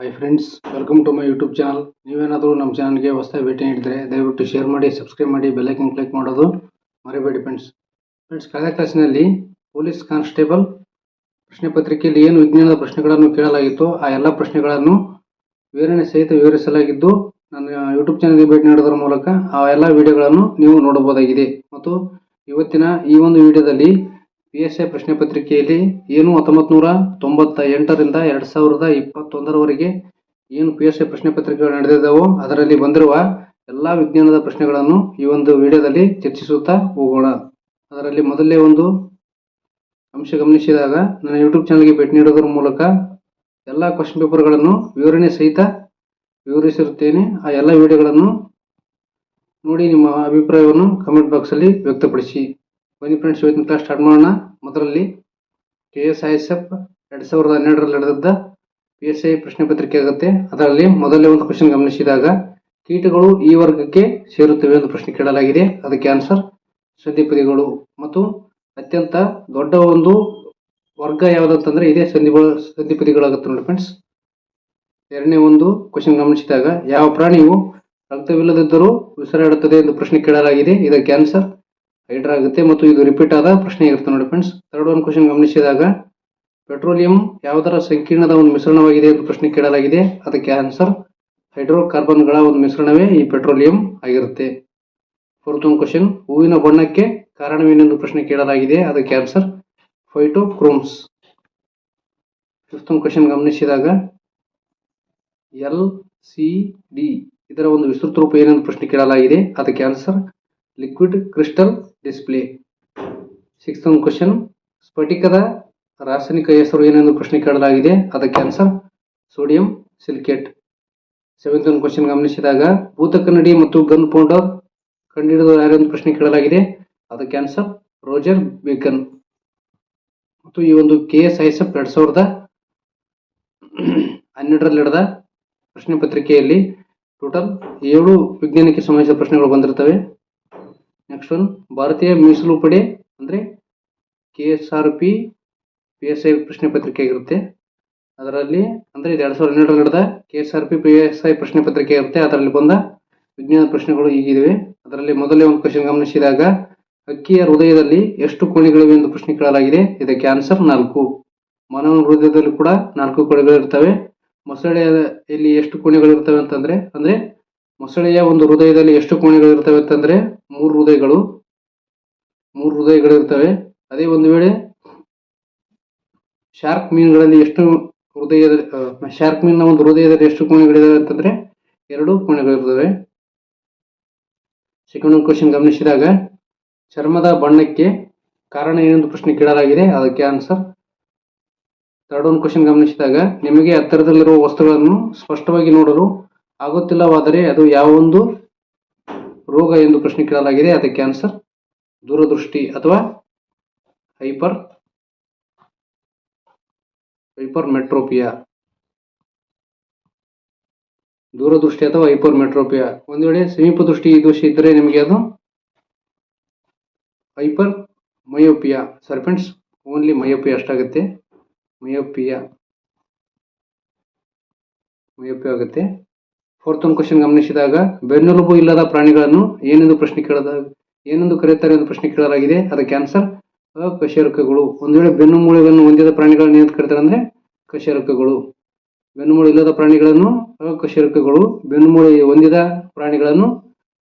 Hi friends welcome to my YouTube channel ನೀವೇನಾದರೂ ನಮ್ಮ ಚಾನಲ್ಗೆ ಹೊಸದಾಗಿ ಭೇಟಿ ನೀಡಿದರೆ ದಯವಿಟ್ಟು ಶೇರ್ ಮಾಡಿ ಸಬ್ಸ್ಕ್ರೈಬ್ ಮಾಡಿ ಬೆಲ್ಲೈಕನ್ ಕ್ಲಿಕ್ ಮಾಡೋದು ಮರಿಬೇಡಿ ಫ್ರೆಂಡ್ಸ್ ಫ್ರೆಂಡ್ಸ್ ಕಳೆದ ಕ್ಲಾಸಿನಲ್ಲಿ ಪೊಲೀಸ್ ಕಾನ್ಸ್ಟೇಬಲ್ ಪ್ರಶ್ನೆ ಪತ್ರಿಕೆಯಲ್ಲಿ ಏನು ವಿಜ್ಞಾನದ ಪ್ರಶ್ನೆಗಳನ್ನು ಕೇಳಲಾಗಿತ್ತು ಆ ಎಲ್ಲ ಪ್ರಶ್ನೆಗಳನ್ನು ವಿವರಣೆ ಸಹಿತ ವಿವರಿಸಲಾಗಿದ್ದು, ನನ್ನ ಯೂಟ್ಯೂಬ್ ಚಾನಲ್ಗೆ ಭೇಟಿ ನೀಡೋದರ ಮೂಲಕ ಆ ಎಲ್ಲ ವಿಡಿಯೋಗಳನ್ನು ನೀವು ನೋಡಬಹುದಾಗಿದೆ. ಮತ್ತು ಇವತ್ತಿನ ಈ ಒಂದು ವಿಡಿಯೋದಲ್ಲಿ ಪಿ ಎಸ್ ಐ ಪ್ರಶ್ನೆ ಪತ್ರಿಕೆಯಲ್ಲಿ ಏನು ಹತ್ತೊಂಬತ್ತು ನೂರ ತೊಂಬತ್ತ ಎಂಟರಿಂದ ಎರಡು ಸಾವಿರದ ಇಪ್ಪತ್ತೊಂದರವರೆಗೆ ಏನು ಪಿ ಎಸ್ ಐ ಪ್ರಶ್ನೆ ಪತ್ರಿಕೆಗಳು ನಡೆದಿದ್ದಾವೋ ಅದರಲ್ಲಿ ಬಂದಿರುವ ಎಲ್ಲ ವಿಜ್ಞಾನದ ಪ್ರಶ್ನೆಗಳನ್ನು ಈ ಒಂದು ವಿಡಿಯೋದಲ್ಲಿ ಚರ್ಚಿಸುತ್ತಾ ಹೋಗೋಣ. ಅದರಲ್ಲಿ ಮೊದಲೇ ಒಂದು ಅಂಶ ಗಮನಿಸಿದಾಗ ನನ್ನ ಯೂಟ್ಯೂಬ್ ಚಾನಲ್ಗೆ ಭೇಟಿ ನೀಡೋದರ ಮೂಲಕ ಎಲ್ಲ ಕ್ವಶನ್ ಪೇಪರ್ಗಳನ್ನು ವಿವರಣೆ ಸಹಿತ ವಿವರಿಸಿರುತ್ತೇನೆ. ಆ ಎಲ್ಲ ವಿಡಿಯೋಗಳನ್ನು ನೋಡಿ ನಿಮ್ಮ ಅಭಿಪ್ರಾಯವನ್ನು ಕಮೆಂಟ್ ಬಾಕ್ಸಲ್ಲಿ ವ್ಯಕ್ತಪಡಿಸಿ. ಬನ್ನಿ ಫ್ರೆಂಡ್ಸ್ ಇವತ್ತಿನ ಕ್ಲಾಸ್ ಸ್ಟಾರ್ಟ್ ಮಾಡೋಣ. ಮೊದಲಲ್ಲಿ K S I S F ಎರಡು ಸಾವಿರದ ಹನ್ನೆರಡರಲ್ಲಿ ನಡೆದಿದ್ದ ಪಿ ಎಸ್ ಐ ಪ್ರಶ್ನೆ ಪತ್ರಿಕೆ ಆಗುತ್ತೆ. ಅದರಲ್ಲಿ ಮೊದಲೇ ಒಂದು ಕ್ವಶನ್ ಗಮನಿಸಿದಾಗ, ಕೀಟಗಳು ಈ ವರ್ಗಕ್ಕೆ ಸೇರುತ್ತವೆ ಎಂದು ಪ್ರಶ್ನೆ ಕೇಳಲಾಗಿದೆ. ಅದಕ್ಕೆ ಆನ್ಸರ್ ಸಂಧಿಪದಿಗಳು. ಮತ್ತು ಅತ್ಯಂತ ದೊಡ್ಡ ಒಂದು ವರ್ಗ ಯಾವುದಂತಂದ್ರೆ ಇದೇ ಸಂಧಿ ಸಂಧಿಪದಿಗಳಾಗುತ್ತೆ ನೋಡಿ ಫ್ರೆಂಡ್ಸ್ ಎರಡನೇ ಒಂದು ಕ್ವಶನ್ ಗಮನಿಸಿದಾಗ, ಯಾವ ಪ್ರಾಣಿಯು ರಕ್ತವಿಲ್ಲದಿದ್ದರೂ ಉಸಿರಾಡುತ್ತದೆ ಎಂದು ಪ್ರಶ್ನೆ ಕೇಳಲಾಗಿದೆ. ಇದಕ್ಕೆ ಆನ್ಸರ್ ಹೈಡ್ರಾ ಆಗುತ್ತೆ ಮತ್ತು ಇದು ರಿಪೀಟ್ ಆದ ಪ್ರಶ್ನೆ ಇರುತ್ತೆ ನೋಡಿ ಫ್ರೆಂಡ್ಸ್ ಥರ್ಡ್ ಒನ್ ಕ್ವಶನ್ ಗಮನಿಸಿದಾಗ ಪೆಟ್ರೋಲಿಯಂ ಯಾವುದರ ಸಂಕೀರ್ಣದ ಒಂದು ಮಿಶ್ರಣವಾಗಿದೆ ಎಂದು ಪ್ರಶ್ನೆ ಕೇಳಲಾಗಿದೆ. ಅದಕ್ಕೆ ಆನ್ಸರ್ ಹೈಡ್ರೋಕಾರ್ಬನ್ಗಳ ಒಂದು ಮಿಶ್ರಣವೇ ಈ ಪೆಟ್ರೋಲಿಯಂ ಆಗಿರುತ್ತೆ. ಫೋರ್ತ್ ಒನ್ ಕ್ವಶನ್ ಹೂವಿನ ಬಣ್ಣಕ್ಕೆ ಕಾರಣವೇನೆಂದು ಪ್ರಶ್ನೆ ಕೇಳಲಾಗಿದೆ. ಅದಕ್ಕೆ answer phytochromes fifth one question ಗಮನಿಸಿದಾಗ, ಎಲ್ ಸಿ ಡಿ ಇದರ ಒಂದು ವಿಸ್ತೃತ ರೂಪ ಏನೆಂದು ಪ್ರಶ್ನೆ ಕೇಳಲಾಗಿದೆ. ಅದಕ್ಕೆ answer liquid crystal display six question ಸ್ಫಟಿಕದ ರಾಸಾಯನಿಕ ಹೆಸರು ಏನೆಂದು ಪ್ರಶ್ನೆ ಕೇಳಲಾಗಿದೆ ಅದಕ್ಕೆ ಆನ್ಸರ್ ಸೋಡಿಯಂ ಸಿಲಿಕೇಟ್ ಸೆವೆಂತ್ ಒಂದು ಕ್ವಶನ್ ಗಮನಿಸಿದಾಗ, ಭೂತ ಕನ್ನಡಿ ಮತ್ತು ಗನ್ ಪೌಡರ್ ಕಂಡುಹಿಡಿದ ಯಾರೆಂದು ಪ್ರಶ್ನೆ ಕೇಳಲಾಗಿದೆ ಅದಕ್ಕೆ ಆನ್ಸರ್ ರೋಜರ್ ಬೇಕನ್ ಮತ್ತು ಈ ಒಂದು K S I S F ಎರಡ್ ಸಾವಿರದ ಹನ್ನೆರಡರಲ್ಲಿ ನಡೆದ ಪ್ರಶ್ನೆ ಪತ್ರಿಕೆಯಲ್ಲಿ ಟೋಟಲ್ ಏಳು ವಿಜ್ಞಾನಕ್ಕೆ ಸಂಬಂಧಿಸಿದ ಪ್ರಶ್ನೆಗಳು ಬಂದಿರ್ತವೆ ನೆಕ್ಸ್ಟ್ ಒನ್ ಭಾರತೀಯ ಮೀಸಲು ಪಡೆ ಅಂದ್ರೆ K S R P P S I ಪ್ರಶ್ನೆ ಪತ್ರಿಕೆ ಆಗಿರುತ್ತೆ. ಅದರಲ್ಲಿ ಅಂದ್ರೆ ಇದು ಎರಡ್ ಸಾವಿರದ ಹನ್ನೆರಡರಲ್ಲಿ ನಡೆದ K S R P P S I ಪ್ರಶ್ನೆ ಪತ್ರಿಕೆ ಇರುತ್ತೆ ಅದರಲ್ಲಿ ಬಂದ ವಿಜ್ಞಾನ ಪ್ರಶ್ನೆಗಳು ಈಗಿದೆ ಅದರಲ್ಲಿ ಮೊದಲೇ ಒಂದು ಕ್ವಶನ್ ಗಮನಿಸಿದಾಗ ಅಕ್ಕಿಯ ಹೃದಯದಲ್ಲಿ ಎಷ್ಟು ಕೋಣೆಗಳಿವೆ ಎಂದು ಪ್ರಶ್ನೆ ಕೇಳಲಾಗಿದೆ. ಇದಕ್ಕೆ ಆನ್ಸರ್ ನಾಲ್ಕು. ಮಾನವನ ಹೃದಯದಲ್ಲಿ ಕೂಡ ನಾಲ್ಕು ಕೋಣೆಗಳು ಇರ್ತವೆ ಮೊಸಳೆಯಲ್ಲಿ ಎಷ್ಟು ಕೋಣೆಗಳು ಇರ್ತವೆ ಅಂತಂದ್ರೆ, ಅಂದ್ರೆ ಮೊಸಳೆಯ ಒಂದು ಹೃದಯದಲ್ಲಿ ಎಷ್ಟು ಕೋಣೆಗಳು ಇರ್ತವೆ ಅಂತಂದ್ರೆ ಮೂರು ಹೃದಯಗಳು. ಮೂರು ಹೃದಯಗಳು ಇರ್ತವೆ. ಅದೇ ಒಂದು ವೇಳೆ ಶಾರ್ಕ್ ಮೀನುಗಳಲ್ಲಿ ಎಷ್ಟು ಹೃದಯದ ಶಾರ್ಕ್ ಮೀನಿನ ಒಂದು ಹೃದಯದಲ್ಲಿ ಎಷ್ಟು ಕೋಣೆಗಳಿದಾವೆ ಅಂತಂದ್ರೆ ಎರಡು ಕೋಣೆಗಳಿರ್ತವೆ ಸೆಕೆಂಡ್ ಕ್ವಶನ್ ಗಮನಿಸಿದಾಗ ಚರ್ಮದ ಬಣ್ಣಕ್ಕೆ ಕಾರಣ ಏನೆಂದು ಪ್ರಶ್ನೆ ಕೇಳಲಾಗಿದೆ. ಅದಕ್ಕೆ ಆನ್ಸರ್ ಥರ್ಡ್ ಒಂದು ಕ್ವಶನ್ ಗಮನಿಸಿದಾಗ ನಿಮಗೆ ಹತ್ತಿರದಲ್ಲಿರುವ ವಸ್ತುಗಳನ್ನು ಸ್ಪಷ್ಟವಾಗಿ ನೋಡಲು ಆಗುತ್ತಿಲ್ಲವಾದರೆ ಅದು ಯಾವ ಒಂದು ರೋಗ ಎಂದು ಪ್ರಶ್ನೆ ಕೇಳಲಾಗಿದೆ ಅದಕ್ಕೆ ಆನ್ಸರ್ ದೂರದೃಷ್ಟಿ ಅಥವಾ ಹೈಪರ್ ಹೈಪರ್ ಮೆಟ್ರೋಪಿಯಾ ದೂರದೃಷ್ಟಿ ಅಥವಾ ಹೈಪರ್ ಮೆಟ್ರೋಪಿಯಾ ಒಂದು ವೇಳೆ ಸಮೀಪ ದೃಷ್ಟಿ ದೋಷ ಇದ್ದರೆ ನಿಮಗೆ ಅದು ಹೈಪರ್ ಮಯೋಪಿಯಾ ಸರಿ ಫ್ರೆಂಡ್ಸ್, ಓನ್ಲಿ ಮಯೋಪಿಯಾ ಅಷ್ಟಾಗುತ್ತೆ. ಮಯೋಪಿಯಾ. ಮಯೋಪಿಯಾ ಆಗುತ್ತೆ. ಫೋರ್ತ್ ಒಂದು ಕ್ವಶನ್ ಗಮನಿಸಿದಾಗ, ಬೆನ್ನೆಲುಬು ಇಲ್ಲದ ಪ್ರಾಣಿಗಳನ್ನು ಏನೆಂದು ಪ್ರಶ್ನೆ ಕೇಳದ, ಏನೆಂದು ಕರೆಯುತ್ತಾರೆ ಎಂದು ಪ್ರಶ್ನೆ ಕೇಳಲಾಗಿದೆ. ಅದಕ್ಕೆ ಕ್ಯಾನ್ಸರ್ ಕಶೇರುಕಗಳು ಒಂದು ವೇಳೆ ಬೆನ್ನು ಮೂಳೆಗಳನ್ನು ಹೊಂದಿದ ಪ್ರಾಣಿಗಳನ್ನು ಏನಂತ ಕರೀತಾರೆ ಅಂದ್ರೆ, ಕಶೇರುಕಗಳು. ಬೆನ್ನು ಮೂಳೆ ಇಲ್ಲದ ಪ್ರಾಣಿಗಳನ್ನು ಕಶೇರುಕಗಳು ಬೆನ್ನು ಮೂಳೆ ಹೊಂದಿದ ಪ್ರಾಣಿಗಳನ್ನು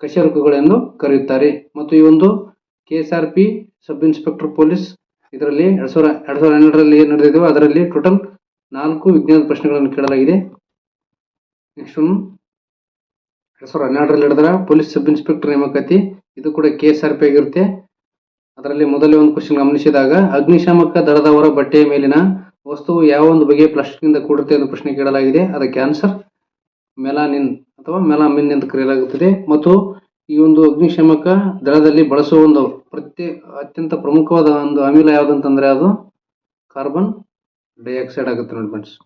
ಕಶೇರುಕಗಳೆಂದು ಕರೆಯುತ್ತಾರೆ. ಮತ್ತು ಈ ಒಂದು K P sub inspector police ಇದರಲ್ಲಿ ಎರಡ್ ಸಾವಿರ ಎರಡ್ ಸಾವಿರ ಹನ್ನೆರಡರಲ್ಲಿ ಏನು ನಡೆದಿದೆಯೋ ಅದರಲ್ಲಿ ಟೋಟಲ್ ನಾಲ್ಕು ವಿಜ್ಞಾನದ ಪ್ರಶ್ನೆಗಳನ್ನು ಕೇಳಲಾಗಿದೆ. ನೆಕ್ಸ್ಟ್ ಎರಡ್ ಸಾವಿರದ ಹನ್ನೆರಡರಲ್ಲಿ ಹಿಡಿದ್ರೆ ಪೊಲೀಸ್ ಸಬ್ ಇನ್ಸ್ಪೆಕ್ಟರ್ ನೇಮಕಾತಿ, ಇದು ಕೂಡ ಕೆ ಎಸ್ ಆರ್ ಪಿ ಆಗಿರುತ್ತೆ. ಅದರಲ್ಲಿ ಮೊದಲೇ ಒಂದು ಕ್ವಶನ್ ಗಮನಿಸಿದಾಗ, ಅಗ್ನಿಶಾಮಕ ದಳದವರ ಬಟ್ಟೆಯ ಮೇಲಿನ ವಸ್ತುವು ಯಾವ ಒಂದು ಬಗೆಯ ಪ್ಲಾಸ್ಟಿಕ್ನಿಂದ ಕೂಡುತ್ತೆ ಎಂದು ಪ್ರಶ್ನೆ ಕೇಳಲಾಗಿದೆ. ಅದಕ್ಕೆ ಆನ್ಸರ್ ಮೆಲಾನಿನ್ ಅಥವಾ ಮೆಲಾಮಿನ್ ಎಂದು ಕರೆಯಲಾಗುತ್ತದೆ. ಮತ್ತು ಈ ಒಂದು ಅಗ್ನಿಶಾಮಕ ದಳದಲ್ಲಿ ಬಳಸುವ ಒಂದು ಪ್ರತ್ಯೇ, ಅತ್ಯಂತ ಪ್ರಮುಖವಾದ ಒಂದು ಅಮಿಲ ಯಾವುದಂತಂದ್ರೆ ಅದು ಕಾರ್ಬನ್ ಡೈಆಕ್ಸೈಡ್ ಆಗುತ್ತೆ ನೋಡಿ ಫ್ರೆಂಡ್ಸ್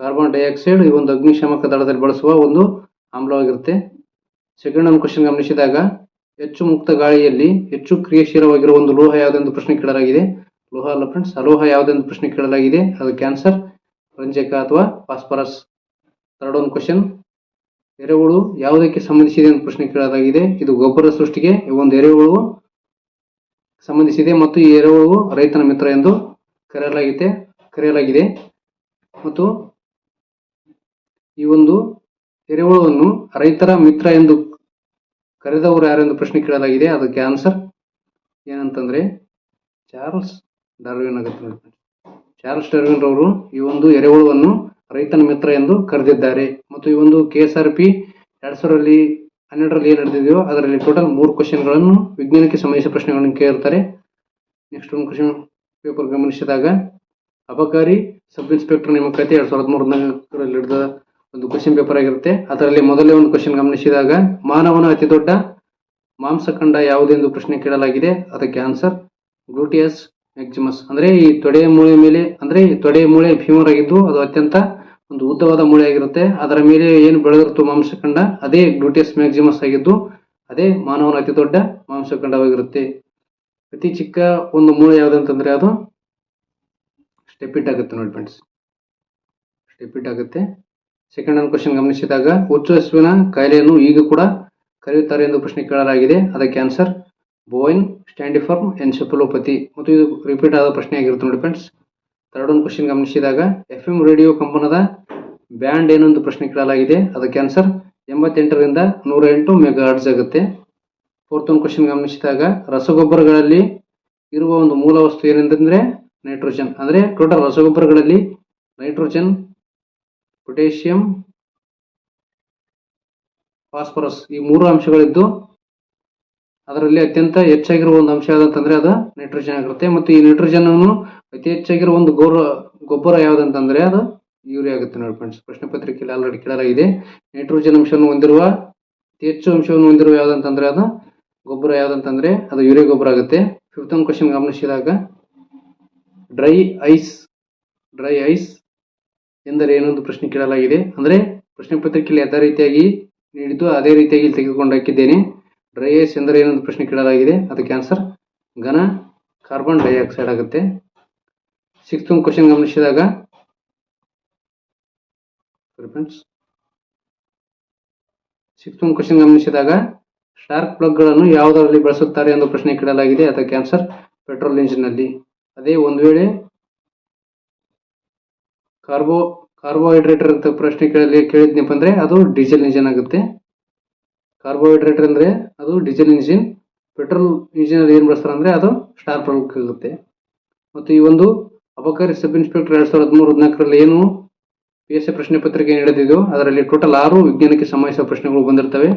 ಕಾರ್ಬನ್ ಡೈಆಕ್ಸೈಡ್ ಈ ಒಂದು ಅಗ್ನಿಶಾಮಕ ದಳದಲ್ಲಿ ಬಳಸುವ ಒಂದು ಆಮ್ಲವಾಗಿರುತ್ತೆ ಸೆಕೆಂಡ್ ಒಂದು ಕ್ವಶನ್ ಗಮನಿಸಿದಾಗ, ಹೆಚ್ಚು ಮುಕ್ತ ಗಾಳಿಯಲ್ಲಿ ಹೆಚ್ಚು ಕ್ರಿಯಾಶೀಲವಾಗಿರುವ ಒಂದು ಲೋಹ ಯಾವುದೆಂದು ಪ್ರಶ್ನೆ ಕೇಳಲಾಗಿದೆ. ಲೋಹ ಅಲ್ಲ ಫ್ರೆಂಡ್ಸ್ ಅಲೋಹ ಯಾವುದೆಂದು ಪ್ರಶ್ನೆ ಕೇಳಲಾಗಿದೆ. ಅದು ಕ್ಯಾನ್ಸರ್ ರಂಜಕ ಅಥವಾ ಫಾಸ್ಫರಸ್ ಥರ್ಡ್ ಒಂದು ಕ್ವಶನ್ ಎರೆಹುಳು ಯಾವುದಕ್ಕೆ ಸಂಬಂಧಿಸಿದೆ ಅಂತ ಪ್ರಶ್ನೆ ಕೇಳಲಾಗಿದೆ. ಇದು ಗೊಬ್ಬರ ಸೃಷ್ಟಿಗೆ ಒಂದು ಎರೆಹುಳು ಸಂಬಂಧಿಸಿದೆ ಮತ್ತು ಈ ಎರೆಹುಳು ರೈತನ ಮಿತ್ರ ಎಂದು ಕರೆಯಲಾಗಿದೆ ಕರೆಯಲಾಗಿದೆ. ಮತ್ತು ಈ ಒಂದು ಎರೆಹುಳುವನ್ನು ರೈತರ ಮಿತ್ರ ಎಂದು ಕರೆದವರು ಯಾರೆಂದು ಪ್ರಶ್ನೆ ಕೇಳಲಾಗಿದೆ, ಅದಕ್ಕೆ ಆನ್ಸರ್ ಏನಂತಂದ್ರೆ ಚಾರ್ಲ್ಸ್ ಡಾರ್ವಿನ್ ಆಗುತ್ತೆ ಚಾರ್ಲ್ಸ್ ಡಾರ್ವಿನ್ ರವರು ಈ ಒಂದು ಎರೆಹುಳವನ್ನು ರೈತನ ಮಿತ್ರ ಎಂದು ಕರೆದಿದ್ದಾರೆ. ಮತ್ತು ಈ ಒಂದು ಕೆ ಎಸ್ ಆರ್ ಪಿ ಎರಡ್ ಸಾವಿರದಲ್ಲಿ ಹನ್ನೆರಡರಲ್ಲಿ ಏನು ನಡೆದಿದೆಯೋ ಅದರಲ್ಲಿ ಟೋಟಲ್ ಮೂರು ಕ್ವಶನ್ಗಳನ್ನು ವಿಜ್ಞಾನಕ್ಕೆ ಸಂಬಂಧಿಸಿದ ಪ್ರಶ್ನೆಗಳನ್ನು ಕೇಳಿರ್ತಾರೆ ನೆಕ್ಸ್ಟ್ ಒಂದು ಕ್ವಶನ್ ಪೇಪರ್ ಗಮನಿಸಿದಾಗ, ಅಬಕಾರಿ ಸಬ್ ಇನ್ಸ್ಪೆಕ್ಟರ್ ನೇಮಕಾತಿ ಎರಡ್ ಸಾವಿರದ ಮೂರರಲ್ಲಿ ನಡೆದ ಒಂದು ಕ್ವಶನ್ ಪೇಪರ್ ಆಗಿರುತ್ತೆ. ಅದರಲ್ಲಿ ಮೊದಲೇ ಒಂದು ಕ್ವಶನ್ ಗಮನಿಸಿದಾಗ, ಮಾನವನ ಅತಿ ದೊಡ್ಡ ಮಾಂಸಖಂಡ ಯಾವುದೆಂದು ಪ್ರಶ್ನೆ ಕೇಳಲಾಗಿದೆ. ಅದಕ್ಕೆ ಆನ್ಸರ್ ಗ್ಲೂಟಿಯಸ್ ಮ್ಯಾಕ್ಸಿಮಸ್ ಅಂದ್ರೆ ಈ ತೊಡೆಯ ಮೂಳೆ ಮೇಲೆ, ಅಂದ್ರೆ ಈ ತೊಡೆಯ ಮೂಳೆ ಫೀಮರ್ ಆಗಿದ್ದು, ಅದು ಅತ್ಯಂತ ಒಂದು ಉದ್ದವಾದ ಮೂಳೆ ಆಗಿರುತ್ತೆ. ಅದರ ಮೇಲೆ ಏನು ಬೆಳೆದಿರುತ್ತೋ ಮಾಂಸಖಂಡ, ಅದೇ ಗ್ಲೂಟಿಯಸ್ ಮ್ಯಾಕ್ಸಿಮಸ್ ಆಗಿದ್ದು, ಅದೇ ಮಾನವನ ಅತಿ ದೊಡ್ಡ ಮಾಂಸಖಂಡವಾಗಿರುತ್ತೆ. ಅತಿ ಚಿಕ್ಕ ಒಂದು ಮೂಳೆ ಯಾವ್ದಂತಂದ್ರೆ ಅದು ಸ್ಟೆಪಿಟ್ ಆಗುತ್ತೆ ನೋಡಿ ಫ್ರೆಂಡ್ಸ್ ಸ್ಟೆಪಿಟ್ ಆಗುತ್ತೆ. ಸೆಕೆಂಡ್ ಒಂದು ಕ್ವಶನ್ ಗಮನಿಸಿದಾಗ ಹುಚ್ಚು ಹಸುವಿನ ಕಾಯಿಲೆಯನ್ನು ಈಗ ಕೂಡ ಕರೆಯುತ್ತಾರೆ ಎಂದು ಪ್ರಶ್ನೆ ಕೇಳಲಾಗಿದೆ. ಅದಕ್ಕೆ ಆನ್ಸರ್ ಬೋಯಿನ್ ಸ್ಟ್ಯಾಂಡಿಫರ್ಮ್ ಎನ್ಸೆಫಲೋಪತಿ ಮತ್ತು ಇದು ರಿಪೀಟ್ ಆದ ಪ್ರಶ್ನೆ ಆಗಿರುತ್ತೆ ನೋಡಿ ಫ್ರೆಂಡ್ಸ್ ಥರ್ಡ್ ಒಂದು ಕ್ವಶನ್ ಗಮನಿಸಿದಾಗ ಎಫ್ ಎಂ ರೇಡಿಯೋ ಕಂಪನದ ಬ್ಯಾಂಡ್ ಏನೊಂದು ಪ್ರಶ್ನೆ ಕೇಳಲಾಗಿದೆ. ಅದಕ್ಕೆ ಆನ್ಸರ್ ಎಂಬತ್ತೆಂಟರಿಂದ ನೂರ ಎಂಟು ಮೆಗಾ ಹರ್ಟ್ಸ್ ಆಗುತ್ತೆ. ಫೋರ್ತ್ ಒಂದು ಕ್ವಶನ್ ಗಮನಿಸಿದಾಗ ರಸಗೊಬ್ಬರಗಳಲ್ಲಿ ಇರುವ ಒಂದು ಮೂಲ ವಸ್ತು ಏನಂತಂದ್ರೆ ನೈಟ್ರೋಜನ್ ಅಂದ್ರೆ ಟೋಟಲ್ ರಸಗೊಬ್ಬರಗಳಲ್ಲಿ ನೈಟ್ರೋಜನ್ ಪೊಟ್ಯಾಷಿಯಂ, ಫಾಸ್ಫರಸ್ ಈ ಮೂರು ಅಂಶಗಳಿದ್ದು ಅದರಲ್ಲಿ ಅತ್ಯಂತ ಹೆಚ್ಚಾಗಿರುವ ಒಂದು ಅಂಶ ಯಾವ್ದಂತಂದ್ರೆ ಅದು ನೈಟ್ರೋಜನ್ ಆಗಿರುತ್ತೆ. ಮತ್ತು ಈ ನೈಟ್ರೋಜನ್ ಅನ್ನು ಅತಿ ಹೆಚ್ಚಾಗಿರುವ ಒಂದು ಗೌರ, ಗೊಬ್ಬರ ಯಾವ್ದಂತಂದ್ರೆ ಅದು ಯೂರಿಯಾ ಆಗುತ್ತೆ ನೋಡಿ ಫ್ರೆಂಡ್ಸ್ ಪ್ರಶ್ನೆ ಪತ್ರಿಕೆಯಲ್ಲಿ ಆಲ್ರೆಡಿ ಕೇಳಲಾಗಿದೆ. ನೈಟ್ರೋಜನ್ ಅಂಶವನ್ನು ಹೊಂದಿರುವ ಅತಿ ಹೆಚ್ಚು ಅಂಶವನ್ನು ಹೊಂದಿರುವ ಯಾವ್ದಂತಂದ್ರೆ ಅದು ಗೊಬ್ಬರ ಯಾವ್ದಂತಂದ್ರೆ ಅದು ಯೂರಿಯಾ ಗೊಬ್ಬರ ಆಗುತ್ತೆ. ಫಿಫ್ತ್ ಕ್ವಶನ್ ಗಮನಿಸಿದಾಗ ಡ್ರೈ ಐಸ್ ಡ್ರೈ ಐಸ್ ಎಂದರೆ ಏನೊಂದು ಪ್ರಶ್ನೆ ಕೇಳಲಾಗಿದೆ. ಅಂದರೆ ಪ್ರಶ್ನೆ ಪತ್ರಿಕೆಯಲ್ಲಿ ಅದೇ ರೀತಿಯಾಗಿ ನೀಡಿದ್ದು ಅದೇ ರೀತಿಯಾಗಿ ತೆಗೆದುಕೊಂಡು ಹಾಕಿದ್ದೇನೆ. ಡ್ರೈ ಐಸ್ ಎಂದರೆ ಏನೊಂದು ಪ್ರಶ್ನೆ ಕೇಳಲಾಗಿದೆ. ಅದಕ್ಕೆ ಆನ್ಸರ್ ಘನ ಕಾರ್ಬನ್ ಡೈಆಕ್ಸೈಡ್ ಆಗುತ್ತೆ. ಸಿಕ್ಸ್ತ್ ಕ್ವಶನ್ ಗಮನಿಸಿದಾಗ ಫ್ರೆಂಡ್ಸ್ ಸಿಕ್ಸ್ತ್ ಕ್ವಶನ್ ಗಮನಿಸಿದಾಗ ಶಾರ್ಕ್ ಪ್ಲಗ್ಗಳನ್ನು ಯಾವುದರಲ್ಲಿ ಬಳಸುತ್ತಾರೆ ಎಂದು ಪ್ರಶ್ನೆ ಕೇಳಲಾಗಿದೆ. ಅದಕ್ಕೆ ಆನ್ಸರ್ ಪೆಟ್ರೋಲ್ ಇಂಜಿನ್ನಲ್ಲಿ ಅದೇ ಒಂದು ವೇಳೆ ಕಾರ್ಬೋ, ಕಾರ್ಬೋಹೈಡ್ರೇಟರ್ ಅಂತ ಪ್ರಶ್ನೆ ಕೇಳಲಿ ಕೇಳಿದ್ನಪ್ಪ ಅಂದ್ರೆ ಅದು ಡೀಸೆಲ್ ಇಂಜಿನ್ ಆಗುತ್ತೆ. ಕಾರ್ಬೋಹೈಡ್ರೇಟರ್ ಅಂದ್ರೆ ಅದು ಡೀಸೆಲ್ ಇಂಜಿನ್, ಪೆಟ್ರೋಲ್ ಇಂಜಿನ್ ಅಲ್ಲಿ ಏನ್ ಬಳಸ್ತಾರೆ ಅಂದ್ರೆ ಅದು ಸ್ಟಾರ್ ಪ್ರಮುಖ ಆಗುತ್ತೆ. ಮತ್ತು ಈ ಒಂದು ಅಬಕಾರಿ ಸಬ್ ಇನ್ಸ್ಪೆಕ್ಟರ್ ಎರಡ್ ಸಾವಿರದ ಹದಿಮೂರು ಹದಿನಾಲ್ಕರಲ್ಲಿ ಏನು ಪಿ ಎಸ್ ಎ ಪ್ರಶ್ನೆ ಪತ್ರಿಕೆ ನೀಡಿದ್ದು ಅದರಲ್ಲಿ ಟೋಟಲ್ ಆರು ವಿಜ್ಞಾನಕ್ಕೆ ಸಂಬಂಧಿಸಿದ ಪ್ರಶ್ನೆಗಳು ಬಂದಿರ್ತವೆ.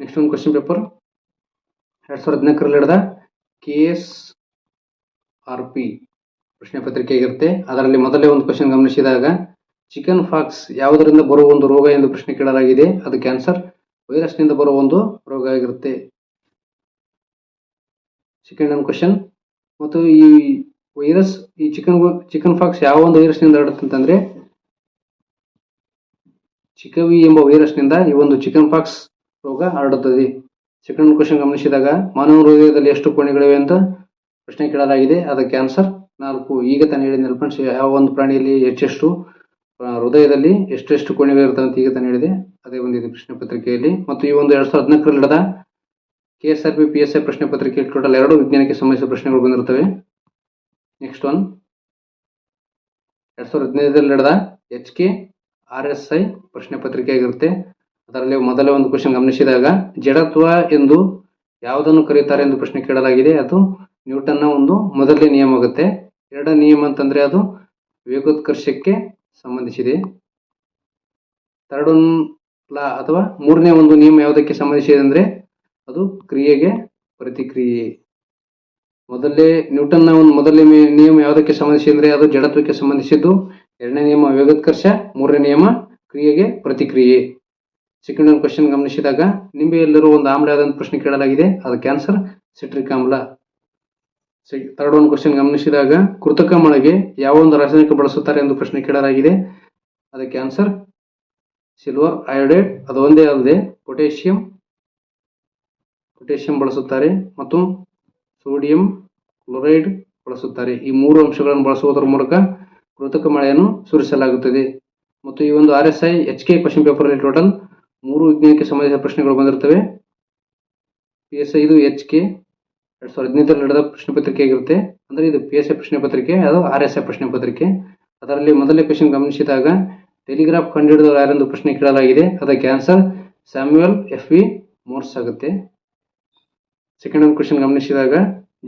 ನೆಕ್ಸ್ಟ್ ಒಂದು ಕ್ವಶನ್ ಪೇಪರ್ ಎರಡ್ ಸಾವಿರದ ಹದಿನಾಲ್ಕರಲ್ಲಿ ನಡೆದ ಕೆ ಎಸ್ ಆರ್ ಪಿ ಪ್ರಶ್ನೆ ಪತ್ರಿಕೆ ಆಗಿರುತ್ತೆ ಅದರಲ್ಲಿ ಮೊದಲೇ ಒಂದು ಕ್ವಶನ್ ಗಮನಿಸಿದಾಗ ಚಿಕನ್ ಫಾಕ್ಸ್ ಯಾವುದರಿಂದ ಬರುವ ಒಂದು ರೋಗ ಎಂದು ಪ್ರಶ್ನೆ ಕೇಳಲಾಗಿದೆ. ಅದು ಕ್ಯಾನ್ಸರ್ ವೈರಸ್ನಿಂದ ಬರುವ ಒಂದು ರೋಗ ಆಗಿರುತ್ತೆ. ಸೆಕೆಂಡ್ ಒಂದು ಕ್ವಶನ್ ಮತ್ತು ಈ ವೈರಸ್ ಈ ಚಿಕನ್ ಚಿಕನ್ ಫಾಕ್ಸ್ ಯಾವ ಒಂದು ವೈರಸ್ನಿಂದ ಹರಡುತ್ತೆ ಅಂತಂದ್ರೆ, ಚಿಕವಿ ಎಂಬ ವೈರಸ್ನಿಂದ ಈ ಒಂದು ಚಿಕನ್ ಫಾಕ್ಸ್ ರೋಗ ಹರಡುತ್ತದೆ. ಸೆಕೆಂಡ್ ಕ್ವಶನ್ ಗಮನಿಸಿದಾಗ, ಮಾನವ ಹೃದಯದಲ್ಲಿ ಎಷ್ಟು ಕೋಣೆಗಳಿವೆ ಅಂತ ಪ್ರಶ್ನೆ ಕೇಳಲಾಗಿದೆ. ಅದಕ್ಕೆ ಆನ್ಸರ್ ನಾಲ್ಕು, ಈಗ ತಾನೇ ಹೇಳಿದ್ನಲ್ಲ ಫ್ರೆಂಡ್ಸ್ ಯಾವ ಒಂದು ಪ್ರಾಣಿಯಲ್ಲಿ ಹೆಚ್ಚೆಷ್ಟು ಹೃದಯದಲ್ಲಿ ಎಷ್ಟೆಷ್ಟು ಕೋಣೆಗಳಿರ್ತವೆ ಅಂತ ಈಗ ತಾನೇ ಹೇಳಿದೆ. ಅದೇ ಬಂದಿದೆ ಪ್ರಶ್ನೆ ಪತ್ರಿಕೆಯಲ್ಲಿ. ಮತ್ತು ಈ ಒಂದು ಎರಡ್ ಸಾವಿರದ ಹದಿನಾಲ್ಕರಲ್ಲಿ ನಡೆದ K S P P S I ಪ್ರಶ್ನೆ ಪತ್ರಿಕೆಯಲ್ಲಿ ಟೋಟಲ್ ಎರಡು ವಿಜ್ಞಾನಕ್ಕೆ ಸಂಬಂಧಿಸಿದ ಪ್ರಶ್ನೆಗಳು ಬಂದಿರ್ತವೆ ನೆಕ್ಸ್ಟ್ ಒನ್. ಎರಡ್ ಸಾವಿರದ ಹದಿನೈದರಲ್ಲಿ ನಡೆದ H K R S I ಪ್ರಶ್ನೆ ಪತ್ರಿಕೆ ಆಗಿರುತ್ತೆ ಅದರಲ್ಲಿ ಮೊದಲೇ ಒಂದು ಕ್ವಶನ್ ಗಮನಿಸಿದಾಗ ಜಡತ್ವ ಎಂದು ಯಾವುದನ್ನು ಕರೆಯುತ್ತಾರೆ ಎಂದು ಪ್ರಶ್ನೆ ಕೇಳಲಾಗಿದೆ. ಅದು ನ್ಯೂಟನ್ನ ಒಂದು ಮೊದಲನೇ ನಿಯಮ ಆಗುತ್ತೆ. ಎರಡನೇ ನಿಯಮ ಅಂತಂದ್ರೆ ಅದು ವೇಗೋತ್ಕರ್ಷಕ್ಕೆ ಸಂಬಂಧಿಸಿದೆ. ಥರ್ಡ್ ಒನ್ ಲಾ ಅಥವಾ ಮೂರನೇ ಒಂದು ನಿಯಮ ಯಾವುದಕ್ಕೆ ಸಂಬಂಧಿಸಿದೆ ಅಂದ್ರೆ ಅದು ಕ್ರಿಯೆಗೆ ಪ್ರತಿಕ್ರಿಯೆ. ಮೊದಲೇ ನ್ಯೂಟನ್ನ ಒಂದು ಮೊದಲನೇ ನಿಯಮ ಯಾವುದಕ್ಕೆ ಸಂಬಂಧಿಸಿದೆ ಅಂದ್ರೆ ಅದು ಜಡತ್ವಕ್ಕೆ ಸಂಬಂಧಿಸಿದ್ದು. ಎರಡನೇ ನಿಯಮ ವೇಗೋತ್ಕರ್ಷ, ಮೂರನೇ ನಿಯಮ ಕ್ರಿಯೆಗೆ ಪ್ರತಿಕ್ರಿಯೆ. ಸೆಕೆಂಡ್ ಒಂದು ಕ್ವಶನ್ ಗಮನಿಸಿದಾಗ, ನಿಂಬೆಯಲ್ಲಿರುವ ಒಂದು ಆಮ್ಲ ಪ್ರಶ್ನೆ ಕೇಳಲಾಗಿದೆ. ಅದು ಕ್ಯಾನ್ಸರ್ ಸಿಟ್ರಿಕ್ ಆಮ್ಲ. ಥರ್ಡ್ ಒನ್ ಕ್ವಶನ್ ಗಮನಿಸಿದಾಗ ಕೃತಕ ಮಳೆಗೆ ಯಾವ ಒಂದು ರಾಸಾಯನಿಕ ಬಳಸುತ್ತಾರೆ ಎಂದು ಪ್ರಶ್ನೆ ಕೇಳಲಾಗಿದೆ. ಅದಕ್ಕೆ ಆನ್ಸರ್ ಸಿಲ್ವರ್ ಅಯೋಡೈಡ್ ಅದು ಒಂದೇ ಅಲ್ಲದೆ ಪೊಟ್ಯಾಷಿಯಂ ಪೊಟ್ಯಾಷಿಯಂ ಬಳಸುತ್ತಾರೆ ಮತ್ತು ಸೋಡಿಯಂ ಕ್ಲೋರೈಡ್ ಬಳಸುತ್ತಾರೆ. ಈ ಮೂರು ಅಂಶಗಳನ್ನು ಬಳಸುವುದರ ಮೂಲಕ ಕೃತಕ ಮಳೆಯನ್ನು ಸುರಿಸಲಾಗುತ್ತದೆ. ಮತ್ತು ಈ ಒಂದು R S I H K question ಪೇಪರಲ್ಲಿ ಟೋಟಲ್ ಮೂರು ವಿಜ್ಞಾನಕ್ಕೆ ಸಂಬಂಧಿಸಿದ ಪ್ರಶ್ನೆಗಳು ಬಂದಿರುತ್ತವೆ. ಪಿ ಎಸ್ ಐದು ಎಚ್ ಕೆ ಎರಡ್ ಸಾವಿರದ ಹದಿನೈದರಲ್ಲಿ ನಡೆದ ಪ್ರಶ್ನೆ ಪತ್ರಿಕೆ ಆಗಿರುತ್ತೆ ಅಂದ್ರೆ ಇದು ಪಿ ಎಸ್ ಎ ಪ್ರಶ್ನೆ ಪತ್ರಿಕೆ, ಅದು ಆರ್ ಎಸ್ ಎ ಪ್ರಶ್ನೆ ಪತ್ರಿಕೆ. ಅದರಲ್ಲಿ ಮೊದಲನೇ ಕ್ವಶನ್ ಗಮನಿಸಿದಾಗ ಟೆಲಿಗ್ರಾಫ್ ಕಂಡುಹಿಡಿದವರು ಯಾರೆಂದು ಪ್ರಶ್ನೆ ಕೇಳಲಾಗಿದೆ? ಅದಕ್ಕೆ answer Samuel F V Morse ಆಗುತ್ತೆ. ಸೆಕೆಂಡ್ ಒಂದು ಕ್ವಶನ್ ಗಮನಿಸಿದಾಗ,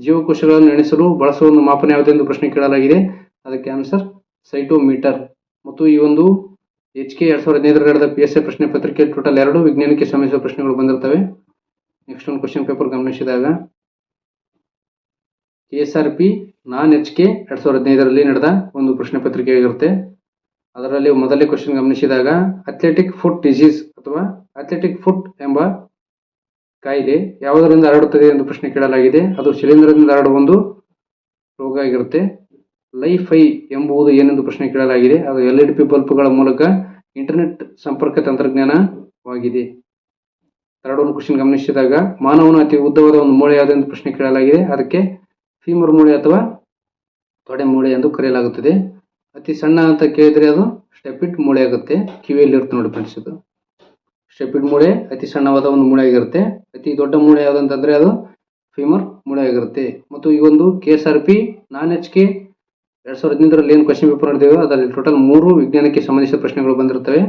ಜೀವಕೋಶಗಳನ್ನು ಎಣಿಸಲು ಬಳಸುವ ಒಂದು ಮಾಪನ ಯಾವುದೆಂದು ಪ್ರಶ್ನೆ ಕೇಳಲಾಗಿದೆ? ಅದಕ್ಕೆ ಆನ್ಸರ್ ಸೈಟೋಮೀಟರ್. ಮತ್ತು ಈ ಒಂದು ಎಚ್ ಕೆ ಎರಡ್ ಸಾವಿರದ ಹದಿನೈದರಲ್ಲಿ ನಡೆದ ಪಿ ಎಸ್ ಎ ಪ್ರಶ್ನೆ ಪತ್ರಿಕೆ, ಟೋಟಲ್ ಎರಡು ವಿಜ್ಞಾನಕ್ಕೆ ಸಂಬಂಧಿಸಿದ ಪ್ರಶ್ನೆಗಳು ಬಂದಿರ್ತವೆ. ನೆಕ್ಸ್ಟ್ ಒಂದು ಕ್ವಶನ್ ಪೇಪರ್ ಗಮನಿಸಿದಾಗ K S R P non H K ಎರಡ್ ಸಾವಿರದ ಹದಿನೈದರಲ್ಲಿ ನಡೆದ ಒಂದು ಪ್ರಶ್ನೆ ಪತ್ರಿಕೆ ಆಗಿರುತ್ತೆ. ಅದರಲ್ಲಿ ಮೊದಲನೇ ಕ್ವಶನ್ ಗಮನಿಸಿದಾಗ ಅಥ್ಲೆಟಿಕ್ ಫುಟ್ ಡಿಸೀಸ್ ಅಥವಾ ಅಥ್ಲೆಟಿಕ್ ಫುಟ್ ಎಂಬ ಕಾಯಿಲೆ ಯಾವುದರಿಂದ ಹರಡುತ್ತದೆ ಎಂದು ಪ್ರಶ್ನೆ ಕೇಳಲಾಗಿದೆ. ಅದು ಶಿಲೀಂಧ್ರದಿಂದ ಹರಡುವ ಒಂದು ರೋಗ ಆಗಿರುತ್ತೆ. ಲೈಫೈ ಎಂಬುದು ಏನೆಂದು ಪ್ರಶ್ನೆ ಕೇಳಲಾಗಿದೆ. ಅದು ಎಲ್ ಇ ಡಿ ಪಿ ಬಲ್ಬ್ಗಳ ಮೂಲಕ ಇಂಟರ್ನೆಟ್ ಸಂಪರ್ಕ ತಂತ್ರಜ್ಞಾನವಾಗಿದೆ. ಎರಡೊಂದು ಕ್ವಶನ್ ಗಮನಿಸಿದಾಗ, ಮಾನವನ ಅತಿ ಉದ್ದವಾದ ಒಂದು ಮೂಳೆ ಯಾವುದೆಂದು ಪ್ರಶ್ನೆ ಕೇಳಲಾಗಿದೆ. ಅದಕ್ಕೆ ಫೀಮರ್ ಮೂಳೆ ಅಥವಾ ತೊಡೆ ಮೂಳೆ ಎಂದು ಕರೆಯಲಾಗುತ್ತದೆ. ಅತಿ ಸಣ್ಣ ಅಂತ ಕೇಳಿದ್ರೆ ಅದು ಸ್ಟೆಪಿಟ್ ಮೂಳೆ ಆಗುತ್ತೆ. ಕಿವಿಯಲ್ಲಿ ಇರುತ್ತೆ ನೋಡಿ ಫ್ರೆಂಡ್ಸ್ ಇದು. ಸ್ಟೆಪಿಡ್ ಮೂಳೆ ಅತಿ ಸಣ್ಣವಾದ ಒಂದು ಮೂಳೆ ಆಗಿರುತ್ತೆ. ಅತಿ ದೊಡ್ಡ ಮೂಳೆ ಯಾವುದಂತಂದ್ರೆ ಅದು ಫೀಮರ್ ಮೂಳೆ ಆಗಿರುತ್ತೆ. ಮತ್ತು ಈ ಒಂದು K S R P non H K ಎರಡ್ ಸಾವಿರದ ಹದಿನೈದರಲ್ಲಿ ಏನು ಕ್ವಶನ್ ಪೇಪರ್ ನಡೆದಿವೆ ಅದರಲ್ಲಿ ಟೋಟಲ್ ಮೂರು ವಿಜ್ಞಾನಕ್ಕೆ ಸಂಬಂಧಿಸಿದ ಪ್ರಶ್ನೆಗಳು ಬಂದಿರ್ತವೆ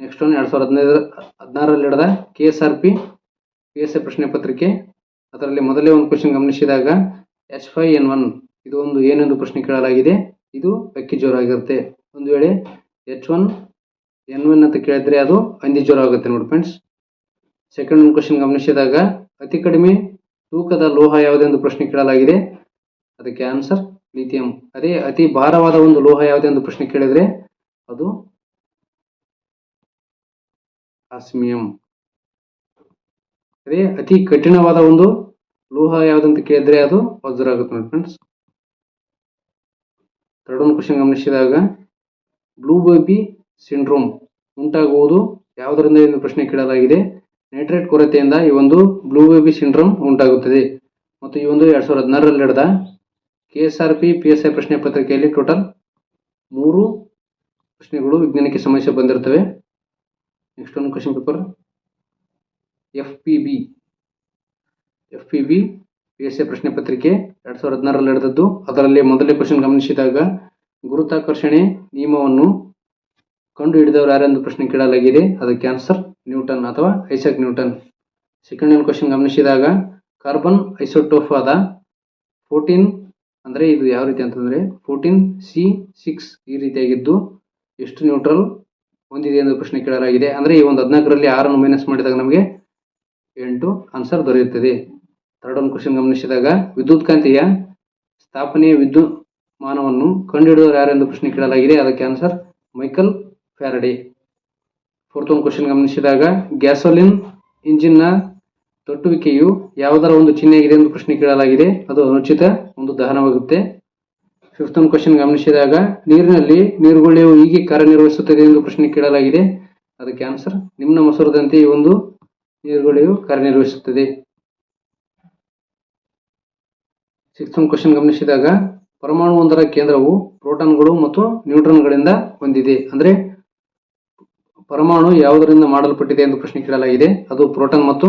ನೆಕ್ಸ್ಟ್ ಒಂದು ಎರಡ್ ಸಾವಿರದ ಹದಿನೈದರ, ಹದಿನಾರರಲ್ಲಿ ಹಿಡಿದ K S R P P S A ಪ್ರಶ್ನೆ ಪತ್ರಿಕೆ. ಅದರಲ್ಲಿ ಮೊದಲೇ ಒಂದು ಕ್ವಶನ್ ಗಮನಿಸಿದಾಗ ಎಚ್ ಫೈ ಎನ್ ಒನ್ ಇದು ಒಂದು ಏನೆಂದು ಪ್ರಶ್ನೆ ಕೇಳಲಾಗಿದೆ. ಇದು ಅಕ್ಕಿ ಜ್ವರ ಆಗಿರುತ್ತೆ ಒಂದು ವೇಳೆ ಎಚ್ ಒನ್ ಎನ್ ಒನ್ ಅಂತ ಕೇಳಿದ್ರೆ ಅದು ಹಂದಿ ಜ್ವರ ಆಗುತ್ತೆ ನೋಡಿ ಫ್ರೆಂಡ್ಸ್ ಸೆಕೆಂಡ್ ಒಂದು ಕ್ವಶನ್ ಗಮನಿಸಿದಾಗ, ಅತಿ ಕಡಿಮೆ ತೂಕದ ಲೋಹ ಯಾವುದೆಂದು ಪ್ರಶ್ನೆ ಕೇಳಲಾಗಿದೆ. ಅದಕ್ಕೆ ಆನ್ಸರ್ ಲಿಥಿಯಂ ಅದೇ ಅತಿ ಭಾರವಾದ ಒಂದು ಲೋಹ ಯಾವುದೆಂದು ಪ್ರಶ್ನೆ ಕೇಳಿದ್ರೆ ಅದು ಆಸ್ಮಿಯಂ. ಅದೇ ಅತಿ ಕಠಿಣವಾದ ಒಂದು ಲೋಹ ಯಾವುದಂತ ಕೇಳಿದ್ರೆ ಅದು ವಜ್ರ ಆಗುತ್ತೆ ನೋಡಿ ಫ್ರೆಂಡ್ಸ್ ಥರ್ಡ್ ಒಂದು ಕ್ವಶನ್ ಗಮನಿಸಿದಾಗ ಬ್ಲೂ ಬೇಬಿ ಸಿಂಡ್ರೋಮ್ ಉಂಟಾಗುವುದು ಯಾವುದರಿಂದ ಎಂದು ಪ್ರಶ್ನೆ ಕೇಳಲಾಗಿದೆ. ನೈಟ್ರೇಟ್ ಕೊರತೆಯಿಂದ ಈ ಒಂದು ಬ್ಲೂ ಬೇಬಿ ಸಿಂಡ್ರೋಮ್ ಉಂಟಾಗುತ್ತದೆ. ಮತ್ತು ಈ ಒಂದು ಎರಡ್ ಸಾವಿರದ ಹದಿನಾರರಲ್ಲಿ ನಡೆದ K S R P P S I ಪ್ರಶ್ನೆ ಪತ್ರಿಕೆಯಲ್ಲಿ ಟೋಟಲ್ ಮೂರು ಪ್ರಶ್ನೆಗಳು ವಿಜ್ಞಾನಕ್ಕೆ ಸಮಸ್ಯೆ ಬಂದಿರುತ್ತವೆ. ನೆಕ್ಸ್ಟ್ ಒಂದು question paper F P B F P B P S A ಪ್ರಶ್ನೆ ಪತ್ರಿಕೆ ಎರಡ್ ಸಾವಿರದ ಹದಿನಾರರಲ್ಲಿ ನಡೆದದ್ದು. ಅದರಲ್ಲಿ ಮೊದಲನೇ ಕ್ವಶನ್ ಗಮನಿಸಿದಾಗ, ಗುರುತ್ವಾಕರ್ಷಣೆ ನಿಯಮವನ್ನು ಕಂಡು ಹಿಡಿದವರು ಯಾರೆಂದು ಪ್ರಶ್ನೆ ಕೇಳಲಾಗಿದೆ? ಅದಕ್ಕೆ ಆನ್ಸರ್ ನ್ಯೂಟನ್ ಅಥವಾ ಐಸಕ್ ನ್ಯೂಟನ್ ಸೆಕೆಂಡ್ ಕ್ವಶನ್ ಗಮನಿಸಿದಾಗ ಕಾರ್ಬನ್ ಐಸೋಟೋಫ್ ಆದ ಫೋರ್ಟೀನ್ ಅಂದ್ರೆ ಇದು ಯಾವ ರೀತಿ ಅಂತಂದ್ರೆ ಫೋರ್ಟೀನ್ ಸಿ ಸಿಕ್ಸ್ ಈ ರೀತಿಯಾಗಿದ್ದು ಎಷ್ಟು ನ್ಯೂಟ್ರಲ್ ಹೊಂದಿದೆ ಎಂದು ಪ್ರಶ್ನೆ ಕೇಳಲಾಗಿದೆ. ಅಂದ್ರೆ ಈ ಒಂದು ಹದಿನಾಲ್ಕರಲ್ಲಿ ಆರನ್ನು ಮೈನಸ್ ಮಾಡಿದಾಗ ನಮಗೆ ಎಂಟು ಆನ್ಸರ್ ದೊರೆಯುತ್ತದೆ. ಥರ್ಡ್ ಒಂದು ಕ್ವಶನ್ ಗಮನಿಸಿದಾಗ ವಿದ್ಯುತ್ ಕಾಂತಿಯ ಸ್ಥಾಪನೆಯ ವಿದ್ಯುತ್ ಮಾನವನ್ನು ಕಂಡುಹಿಡಿದವರು ಯಾರೆಂದು ಪ್ರಶ್ನೆ ಕೇಳಲಾಗಿದೆ. ಅದಕ್ಕೆ ಆನ್ಸರ್ ಮೈಕಲ್ ಫ್ಯಾರಡೆ ಫೋರ್ತ್ ಒಂದು ಕ್ವಶನ್ ಗಮನಿಸಿದಾಗ ಗ್ಯಾಸೋಲಿನ್ ಇಂಜಿನ್ನ ತೊಟ್ಟುವಿಕೆಯು ಯಾವುದರ ಒಂದು ಚಿಹ್ನೆಯಾಗಿದೆ ಎಂದು ಪ್ರಶ್ನೆ ಕೇಳಲಾಗಿದೆ. ಅದು ಅನುಚಿತ ಒಂದು ದಹನವಾಗುತ್ತೆ. ಫಿಫ್ತ್ ಒಂದು ಕ್ವಶನ್ ಗಮನಿಸಿದಾಗ, ನೀರಿನಲ್ಲಿ ನೀರುಗುಳ್ಳೆಯು ಹೀಗೆ ಕಾರ್ಯನಿರ್ವಹಿಸುತ್ತದೆ ಎಂದು ಪ್ರಶ್ನೆ ಕೇಳಲಾಗಿದೆ. ಅದಕ್ಕೆ ಆನ್ಸರ್ ನಿಮ್ಮ ಮೊಸರದಂತೆ ಈ ಒಂದು ನೀರುಗುಳ್ಳೆಯು ಕಾರ್ಯನಿರ್ವಹಿಸುತ್ತದೆ. ಸಿಕ್ಸ್ತ್ ಒಂದು ಕ್ವಶನ್ ಗಮನಿಸಿದಾಗ ಪರಮಾಣು ಒಂದರ ಕೇಂದ್ರವು ಪ್ರೋಟಾನ್ಗಳು ಮತ್ತು ನ್ಯೂಟ್ರಾನ್ಗಳಿಂದ ಹೊಂದಿದೆ. ಅಂದ್ರೆ ಪರಮಾಣು ಯಾವುದರಿಂದ ಮಾಡಲ್ಪಟ್ಟಿದೆ ಎಂದು ಪ್ರಶ್ನೆ ಕೇಳಲಾಗಿದೆ ಅದು ಪ್ರೋಟಾನ್ ಮತ್ತು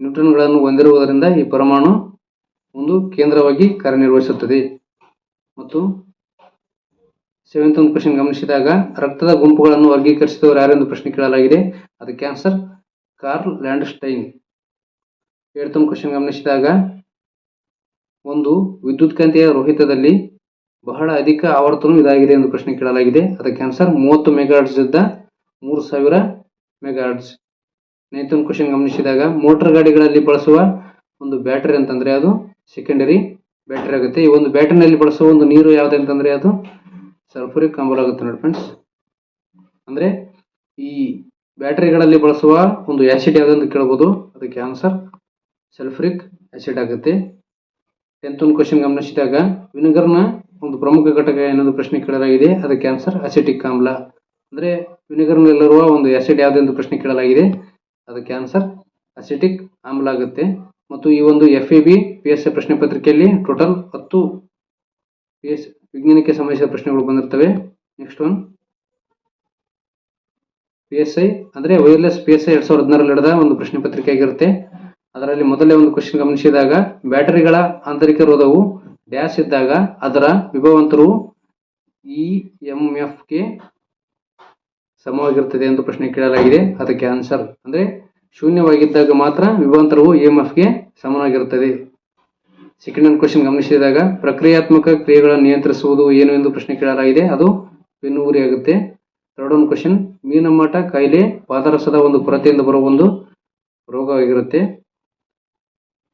ನ್ಯೂಟ್ರಾನ್ಗಳನ್ನು ಹೊಂದಿರುವುದರಿಂದ ಈ ಪರಮಾಣು ಒಂದು ಕೇಂದ್ರವಾಗಿ ಕಾರ್ಯನಿರ್ವಹಿಸುತ್ತದೆ. ಮತ್ತು ಸೆವೆಂತ್ ಒಂದು ಕ್ವಶನ್ ಗಮನಿಸಿದಾಗ ರಕ್ತದ ಗುಂಪುಗಳನ್ನು ವರ್ಗೀಕರಿಸಿದವರು ಯಾರೆಂದು ಪ್ರಶ್ನೆ ಕೇಳಲಾಗಿದೆ. ಅದಕ್ಕೆ ಆನ್ಸರ್ ಕಾರ್ಲ್ ಲ್ಯಾಂಡ್ಸ್ಟೈನ್. ಏಳ್ತೊಂದು ಕ್ವಶನ್ ಗಮನಿಸಿದಾಗ ಒಂದು ವಿದ್ಯುತ್ಕಾಂತೀಯ ರೋಹಿತದಲ್ಲಿ ಬಹಳ ಅಧಿಕ ಆವರ್ತನ ಇದಾಗಿದೆ ಎಂದು ಪ್ರಶ್ನೆ ಕೇಳಲಾಗಿದೆ. ಅದಕ್ಕೆ ಆನ್ಸರ್ ಮೂವತ್ತು ಮೆಗಾಡ್ಸ್ ಇದ್ದ ಮೂರು ಸಾವಿರ ಮೆಗಾಹರ್ಟ್ಸ್. ನೈತನ್ ಕ್ವಶನ್ ಗಮನಿಸಿದಾಗ ಮೋಟರ್ ಗಾಡಿಗಳಲ್ಲಿ ಬಳಸುವ ಒಂದು ಬ್ಯಾಟರಿ ಅಂತಂದ್ರೆ ಅದು ಸೆಕೆಂಡರಿ ಬ್ಯಾಟರಿ ಆಗುತ್ತೆ. ಈ ಒಂದು ಬ್ಯಾಟರಿನಲ್ಲಿ ಬಳಸುವ ಒಂದು ನೀರು ಯಾವ್ದು ಅಂತಂದ್ರೆ ಅದು ಸಲ್ಫುರಿಕ್ ಆಮ್ಲ ಆಗುತ್ತೆ ನೋಡಿ ಫ್ರೆಂಡ್ಸ್ ಅಂದ್ರೆ ಈ ಬ್ಯಾಟರಿಗಳಲ್ಲಿ ಬಳಸುವ ಒಂದು ಆಸಿಡ್ ಯಾವ್ದು ಕೇಳಬಹುದು ಅದಕ್ಕೆ ಆನ್ಸರ್ ಸಲ್ಫುರಿಕ್ ಆಸಿಡ್ ಆಗುತ್ತೆ. ಟೆಂತ್ ಒಂದು ಕ್ವಶನ್ ಗಮನಿಸಿದಾಗ, ವಿನೆಗರ್ನ ಒಂದು ಪ್ರಮುಖ ಘಟಕ ಏನೊಂದು ಪ್ರಶ್ನೆ ಕೇಳಲಾಗಿದೆ. ಅದಕ್ಕೆ ಆನ್ಸರ್ ಅಸಿಟಿಕ್ ಆಮ್ಲ. ಅಂದ್ರೆ ವಿನೆಗರ್ನಲ್ಲಿರುವ ಒಂದು ಆಸಿಡ್ ಯಾವ್ದೆಂದು ಪ್ರಶ್ನೆ ಕೇಳಲಾಗಿದೆ. ಅದಕ್ಕೆ ಆನ್ಸರ್ ಅಸಿಟಿಕ್ ಆಮ್ಲ ಆಗುತ್ತೆ. ಮತ್ತು ಈ ಒಂದು F A B P S A ಪ್ರಶ್ನೆ ಪತ್ರಿಕೆಯಲ್ಲಿ ಟೋಟಲ್ ಹತ್ತು ಪಿ ಎಸ್ ವಿಜ್ಞಾನಕ್ಕೆ ಸಂಬಂಧಿಸಿದ ಪ್ರಶ್ನೆಗಳು ಬಂದಿರ್ತವೆ. Next one P S I ಅಂದ್ರೆ ವೈರ್ಲೆಸ್ ಪಿ ಎಸ್ ಐ ಎರಡ್ ಸಾವಿರದ ಹದಿನಾರಲ್ಲಿ ನಡೆದ ಒಂದು ಪ್ರಶ್ನೆ ಪತ್ರಿಕೆ ಆಗಿರುತ್ತೆ ಅದರಲ್ಲಿ ಮೊದಲೇ ಒಂದು ಕ್ವಶನ್ ಗಮನಿಸಿದಾಗ, ಬ್ಯಾಟರಿಗಳ ಆಂತರಿಕ ರೋಧವು ಡ್ಯಾಶ್ ಇದ್ದಾಗ ಅದರ ವಿಭವಂತರು ಇ ಎಂ ಎಫ್ಗೆ ಸಮವಾಗಿರುತ್ತದೆ ಎಂದು ಪ್ರಶ್ನೆ ಕೇಳಲಾಗಿದೆ. ಅದಕ್ಕೆ ಆನ್ಸರ್ ಅಂದ್ರೆ ಶೂನ್ಯವಾಗಿದ್ದಾಗ ಮಾತ್ರ ವಿಭವಂತರವು ಇ ಎಂ ಎಫ್ಗೆ ಸಮನಾಗಿರುತ್ತದೆ. ಸೆಕೆಂಡ್ ಒಂದು ಕ್ವಶನ್ ಗಮನಿಸಿದಾಗ, ಪ್ರಕ್ರಿಯಾತ್ಮಕ ಕ್ರಿಯೆಗಳನ್ನು ನಿಯಂತ್ರಿಸುವುದು ಏನು ಎಂದು ಪ್ರಶ್ನೆ ಕೇಳಲಾಗಿದೆ. ಅದು ಬೆನ್ನುಗುರಿ ಆಗುತ್ತೆ. ಥರ್ಡ್ ಒಂದು ಕ್ವಶನ್ ಮೀನಮಾಟ ಕಾಯಿಲೆ, ಪಾದರಸದ ಒಂದು ಕೊರತೆಯಿಂದ ಬರುವ ಒಂದು ರೋಗವಾಗಿರುತ್ತೆ.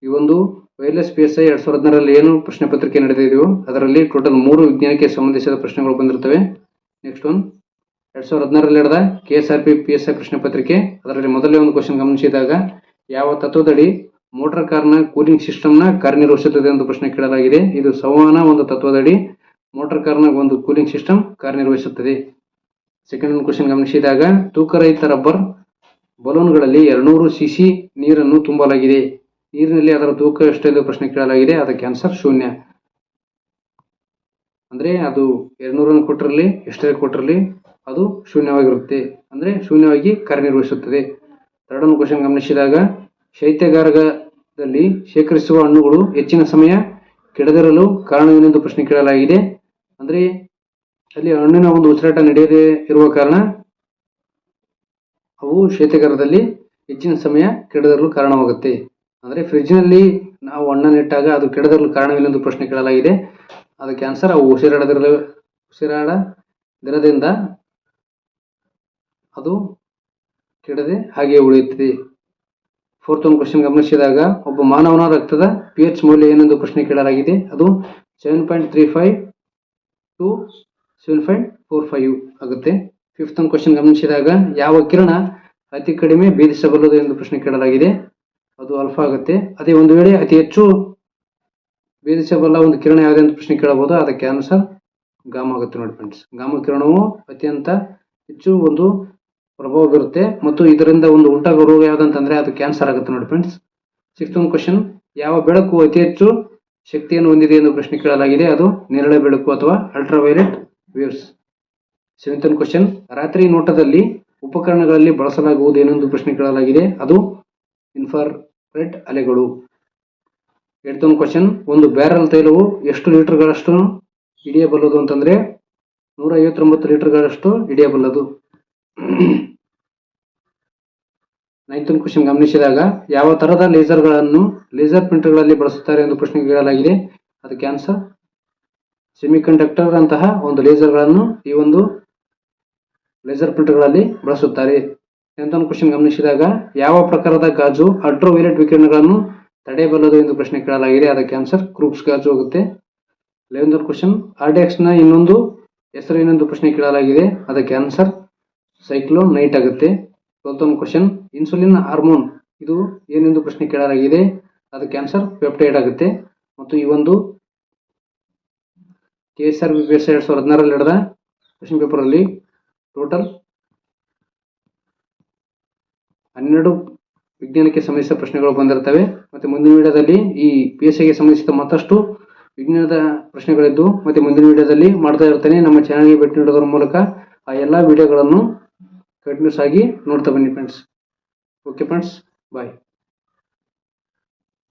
ಈ ಒಂದು ವೈರ್ಲೆಸ್ ಪಿ ಎಸ್ ಐ ಎರಡ್ ಸಾವಿರದ ಹದಿನಾರಲ್ಲಿ ಏನು ಪ್ರಶ್ನೆ ಪತ್ರಿಕೆ ನಡೆದಿದೆಯೋ ಅದರಲ್ಲಿ ಟೋಟಲ್ ಮೂರು ವಿಜ್ಞಾನಕ್ಕೆ ಸಂಬಂಧಿಸಿದ ಪ್ರಶ್ನೆಗಳು ಬಂದಿರ್ತವೆ ನೆಕ್ಸ್ಟ್ ಒನ್ ಎರಡ್ ಸಾವಿರದ ಹದಿನಾರಲ್ಲಿ ನಡೆದ K S R P P S I ಪ್ರಶ್ನೆ ಪತ್ರಿಕೆ, ಅದರಲ್ಲಿ ಮೊದಲೇ ಒಂದು ಕ್ವಶನ್ ಗಮನಿಸಿದಾಗ, ಯಾವ ತತ್ವದಡಿ ಮೋಟಾರ್ ಕಾರ್ನ ಕೂಲಿಂಗ್ ಸಿಸ್ಟಮ್ನ ಕಾರ್ಯನಿರ್ವಹಿಸುತ್ತದೆ ಎಂದು ಪ್ರಶ್ನೆ ಕೇಳಲಾಗಿದೆ. ಇದು ಸಂವಹನ ಒಂದು ತತ್ವದಡಿ ಮೋಟಾರ್ ಕಾರ್ನ ಒಂದು ಕೂಲಿಂಗ್ ಸಿಸ್ಟಮ್ ಕಾರ್ಯನಿರ್ವಹಿಸುತ್ತದೆ. ಸೆಕೆಂಡ್ ಒಂದು ಕ್ವಶನ್ ಗಮನಿಸಿದಾಗ ತೂಕರಹಿತ ರಬ್ಬರ್ ಬಲೂನ್ಗಳಲ್ಲಿ ಎರಡ್ನೂರು ಸಿಸಿ ನೀರನ್ನು ತುಂಬಲಾಗಿದೆ. ನೀರಿನಲ್ಲಿ ಅದರ ತೂಕ ಎಷ್ಟು ಎಂದು ಪ್ರಶ್ನೆ ಕೇಳಲಾಗಿದೆ. ಅದಕ್ಕೆ ಆನ್ಸರ್ ಶೂನ್ಯ. ಅಂದ್ರೆ ಅದು ಎರಡ್ನೂರನ್ನು ಕೊಟ್ಟರಲ್ಲಿ ಎಷ್ಟೇ ಕೊಟ್ಟರಲ್ಲಿ ಅದು ಶೂನ್ಯವಾಗಿರುತ್ತೆ. ಅಂದ್ರೆ ಶೂನ್ಯವಾಗಿ ಕಾರ್ಯನಿರ್ವಹಿಸುತ್ತದೆ. ಎರಡನೇ ಕ್ವಶನ್ ಗಮನಿಸಿದಾಗ, ಶೈತ್ಯಗಾರದಲ್ಲಿ ಶೇಖರಿಸುವ ಹಣ್ಣುಗಳು ಹೆಚ್ಚಿನ ಸಮಯ ಕೆಡದಿರಲು ಕಾರಣವೇನೆಂದು ಪ್ರಶ್ನೆ ಕೇಳಲಾಗಿದೆ. ಅಂದ್ರೆ ಅಲ್ಲಿ ಹಣ್ಣಿನ ಒಂದು ಉಸಿರಾಟ ನಡೆಯದೇ ಇರುವ ಕಾರಣ ಅವು ಶೈತ್ಯಗಾರದಲ್ಲಿ ಹೆಚ್ಚಿನ ಸಮಯ ಕೆಡದಿರಲು ಕಾರಣವಾಗುತ್ತೆ. ಅಂದ್ರೆ ಫ್ರಿಡ್ಜ್ನಲ್ಲಿ ನಾವು ಹಣ್ಣನ್ನಿಟ್ಟಾಗ ಅದು ಕೆಡದಿರಲು ಎಂದು ಪ್ರಶ್ನೆ ಕೇಳಲಾಗಿದೆ. ಅದಕ್ಕೆ ಆನ್ಸರ್ ಅವು ಉಸಿರಾಡದಿರಲು, ಉಸಿರಾಡದಿರದಿಂದ ಅದು ಕೆಡದೆ ಹಾಗೆ ಉಳಿಯುತ್ತದೆ. ಫೋರ್ತ್ ಒಂದು ಕ್ವಶನ್ ಗಮನಿಸಿದಾಗ, ಒಬ್ಬ ಮಾನವನ ರಕ್ತದ ಪಿ ಎಚ್ ಮೌಲ್ಯ ಏನೆಂದು ಪ್ರಶ್ನೆ ಕೇಳಲಾಗಿದೆ. ಅದು seven point three five to seven point four five ಆಗುತ್ತೆ. ಫಿಫ್ತ್ ಒಂದು ಕ್ವಶನ್ ಗಮನಿಸಿದಾಗ, ಯಾವ ಕಿರಣ ಅತಿ ಕಡಿಮೆ ಭೇದಿಸಬಲ್ಲದು ಎಂದು ಪ್ರಶ್ನೆ ಕೇಳಲಾಗಿದೆ. ಅದು ಅಲ್ಫಾ ಆಗುತ್ತೆ. ಅದೇ ಒಂದು ವೇಳೆ ಅತಿ ಹೆಚ್ಚು ಭೇದಿಸಬಲ್ಲ ಒಂದು ಕಿರಣ ಯಾವುದೇ ಅಂತ ಪ್ರಶ್ನೆ ಕೇಳಬಹುದು? ಅದಕ್ಕೆ ಆನ್ಸರ್ ಗಾಮ ಆಗುತ್ತೆ ನೋಡಿ ಫ್ರೆಂಡ್ಸ್ ಗಾಮ ಕಿರಣವು ಅತ್ಯಂತ ಹೆಚ್ಚು ಒಂದು ಪ್ರಭಾವ ಬೀರುತ್ತೆ ಮತ್ತು ಇದರಿಂದ ಒಂದು ಉಂಟಾಗುವ ರೋಗ ಯಾವ್ದಂತಂದ್ರೆ ಅದು ಕ್ಯಾನ್ಸರ್ ಆಗುತ್ತೆ ನೋಡಿ ಫ್ರೆಂಡ್ಸ್ ಸಿಕ್ಸ್ತ್ ಒಂದು ಕ್ವಶನ್ ಯಾವ ಬೆಳಕು ಅತಿ ಹೆಚ್ಚು ಶಕ್ತಿಯನ್ನು ಹೊಂದಿದೆ ಎಂದು ಪ್ರಶ್ನೆ ಕೇಳಲಾಗಿದೆ. ಅದು ನೇರಳೆ ಬೆಳಕು ಅಥವಾ ಅಲ್ಟ್ರಾವೈಲೆಟ್ ವೇವ್ಸ್ ಸೆವೆಂತ್ ಕ್ವಶನ್ ರಾತ್ರಿ ನೋಟದಲ್ಲಿ ಉಪಕರಣಗಳಲ್ಲಿ ಬಳಸಲಾಗುವುದು ಏನೆಂದು ಪ್ರಶ್ನೆ ಕೇಳಲಾಗಿದೆ. ಅದು ಇನ್ಫ್ರಾರೆಡ್ ಅಲೆಗಳು. ಒಂದು ಕ್ವಶನ್ ಒಂದು ಬ್ಯಾರಲ್ ತೈಲವು ಎಷ್ಟು ಲೀಟರ್ಗಳಷ್ಟು ಹಿಡಿಯಬಲ್ಲದು ಅಂತಂದ್ರೆ ನೂರ ಐವತ್ತೊಂಬತ್ತು ಲೀಟರ್ಗಳಷ್ಟು ಹಿಡಿಯಬಲ್ಲದು. ನೈನ್ತನ್ ಕ್ವಶನ್ ಗಮನಿಸಿದಾಗ ಯಾವ ತರಹದ ಲೇಸರ್ಗಳನ್ನು ಲೇಸರ್ ಪ್ರಿಂಟರ್ಗಳಲ್ಲಿ ಬಳಸುತ್ತಾರೆ ಎಂದು ಪ್ರಶ್ನೆ ಕೇಳಲಾಗಿದೆ. ಅದಕ್ಕೆ ಆನ್ಸರ್ ಸೆಮಿಕಂಡಕ್ಟರ್ ಅಂತಹ ಒಂದು ಲೇಸರ್ಗಳನ್ನು ಈ ಒಂದು ಲೇಸರ್ ಪ್ರಿಂಟರ್ಗಳಲ್ಲಿ ಬಳಸುತ್ತಾರೆ. ಟೆಂತ್ ಒಂದು ಕ್ವಶನ್ ಗಮನಿಸಿದಾಗ, ಯಾವ ಪ್ರಕಾರದ ಗಾಜು ಅಲ್ಟ್ರಾವೈಲೆಟ್ ವಿಕಿರಣಗಳನ್ನು ತಡೆಯಬಲ್ಲದು ಎಂದು ಪ್ರಶ್ನೆ ಕೇಳಲಾಗಿದೆ. ಅದಕ್ಕೆ ಆನ್ಸರ್ ಕ್ರೂಪ್ಸ್ ಗಾಜು ಆಗುತ್ತೆ ಲೆವೆಂತ್ ಕ್ವಶನ್ ಆರ್ಡೆಕ್ಸ್ನ ಇನ್ನೊಂದು ಹೆಸರು ಏನೆಂದು ಪ್ರಶ್ನೆ ಕೇಳಲಾಗಿದೆ. ಅದಕ್ಕೆ ಆನ್ಸರ್ ಸೈಕ್ಲೋನ್ ನೈಟ್ ಆಗುತ್ತೆ. ಟ್ವೆಲ್ತ್ ಕ್ವಶನ್ ಇನ್ಸುಲಿನ್ ಹಾರ್ಮೋನ್ ಇದು ಏನೆಂದು ಪ್ರಶ್ನೆ ಕೇಳಲಾಗಿದೆ. ಅದಕ್ಕೆ ಆನ್ಸರ್ ಪೆಪ್ಟೈಡ್ ಆಗುತ್ತೆ. ಮತ್ತು ಈ ಒಂದು K S R B S ಎರಡ್ ಸಾವಿರದ ಹದಿನಾರಲ್ಲಿ ನಡೆದ ಕ್ವಶನ್ ಪೇಪರ್ ಅಲ್ಲಿ ಟೋಟಲ್ ಹನ್ನೆರಡು ವಿಜ್ಞಾನಕ್ಕೆ ಸಂಬಂಧಿಸಿದ ಪ್ರಶ್ನೆಗಳು ಬಂದಿರ್ತವೆ. ಮತ್ತೆ ಮುಂದಿನ ವಿಡಿಯೋದಲ್ಲಿ ಈ ಪಿ ಎಸ್ ಐಗೆ ಸಂಬಂಧಿಸಿದ ಮತ್ತಷ್ಟು ವಿಜ್ಞಾನದ ಪ್ರಶ್ನೆಗಳಿದ್ದು ಮತ್ತೆ ಮುಂದಿನ ವಿಡಿಯೋದಲ್ಲಿ ಮಾಡ್ತಾ ಇರ್ತೇನೆ. ನಮ್ಮ ಚಾನಲ್ಗೆ ಭೇಟಿ ನೀಡೋದ್ರ ಮೂಲಕ ಆ ಎಲ್ಲ ವಿಡಿಯೋಗಳನ್ನು ಕಂಟಿನ್ಯೂಸ್ ಆಗಿ ನೋಡ್ತಾ ಬನ್ನಿ ಫ್ರೆಂಡ್ಸ್ ಓಕೆ ಫ್ರೆಂಡ್ಸ್ ಬಾಯ್